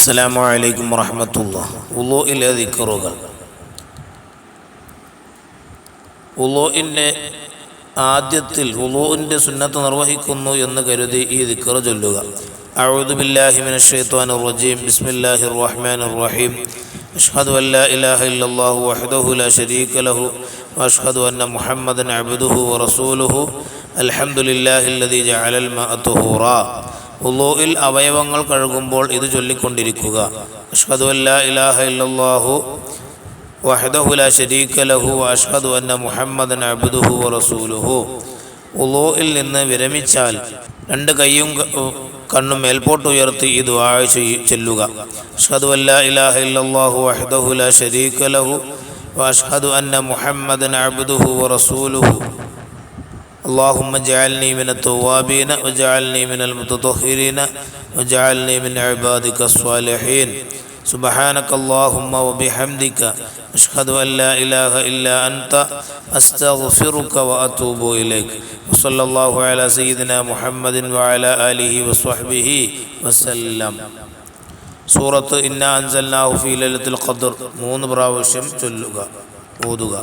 അസ്സലാമു അലൈക്കും വറഹമത്തുള്ള. ഉലോയിലെ ദിക്കറുകൾ ഉലോയിന്റെ ആദ്യത്തിൽ ഉലോയിന്റെ സുന്നത്ത് നിർവഹിക്കുന്നു എന്ന് കരുതി ഈ ദിക്കർ ചൊല്ലുക. അഊദു ബില്ലാഹി മിനശ് ശൈത്വാനിർ റജീം. ബിസ്മില്ലാഹിർ റഹ്മാനിർ റഹീം. അഷ്ഹദു അല്ലാ ഇലാഹ ഇല്ലല്ലാഹു വഹ്ദഹു ലാ ശരീക ലഹു വഅഷ്ഹദു അന്ന മുഹമ്മദൻ അബ്ദുഹു വറസൂലുഹു അൽഹംദുലില്ലാഹില്ലദീ ജഅലൽ മാഅ തുഹൂറാ. ഉള്ളൂയിൽ അവയവങ്ങൾ കഴുകുമ്പോൾ ഇത് ചൊല്ലിക്കൊണ്ടിരിക്കുക. അഷ്ഹദു അല്ലാ ഇലാഹ ഇല്ലല്ലാഹു വഹദഹു ലാ ശരീക ലഹു അഷ്ഹദു അന്ന മുഹമ്മദൻ അബ്ദുഹു വറസൂലുഹു ഉള്ളൂയിൽ നിന്ന് വിരമിച്ചാൽ രണ്ട് കൈയും കണ്ണും മേൽപോട്ട് ഉയർത്തി ഈ ദുആ ചൊല്ലുക. അഷ്ഹദു അല്ലാ ഇലാഹ ഇല്ലല്ലാഹു വഹദഹു ലാ ശരീക ലഹു വഅഷ്ഹദു അന്ന മുഹമ്മദൻ അബ്ദുഹു വറസൂലുഹു اللهم اجعلني من التوابين واجعلني من المتطهرين واجعلني من عبادك الصالحين سبحانك اللهم وبحمدك أشهد أن لا إله إلا أنت أستغفرك وأتوب إليك وصلى الله على سيدنا محمد وعلى آله وصحبه وسلم സൂറത്ത് ഇന്ന അൻസൽനാഹു ഫീ ലൈലത്തുൽ ഖദ്ർ മൂന്ന് പ്രാവശ്യം ചൊല്ലുക ഓതുക